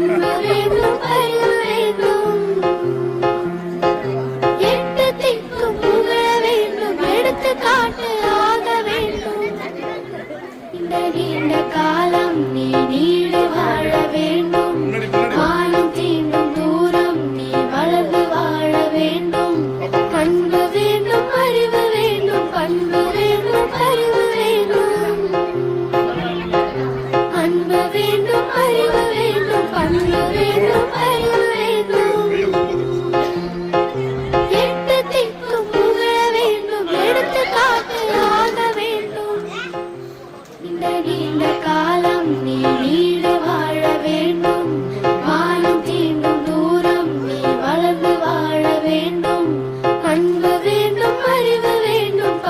மண்மறை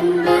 and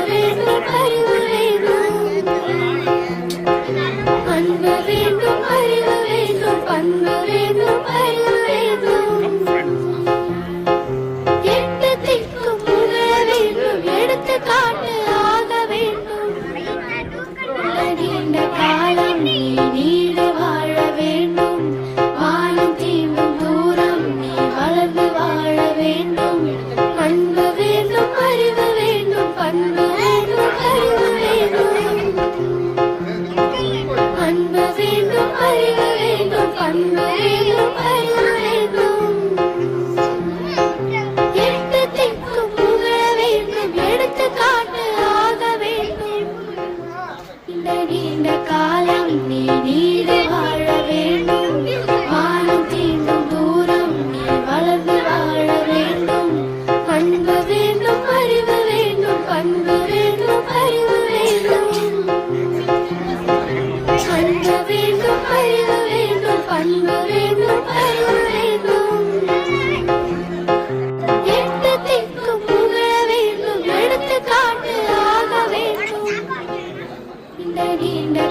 நீண்ட நீண்ட காலம் நீ நீடு வாழ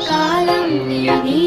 കാലം നീ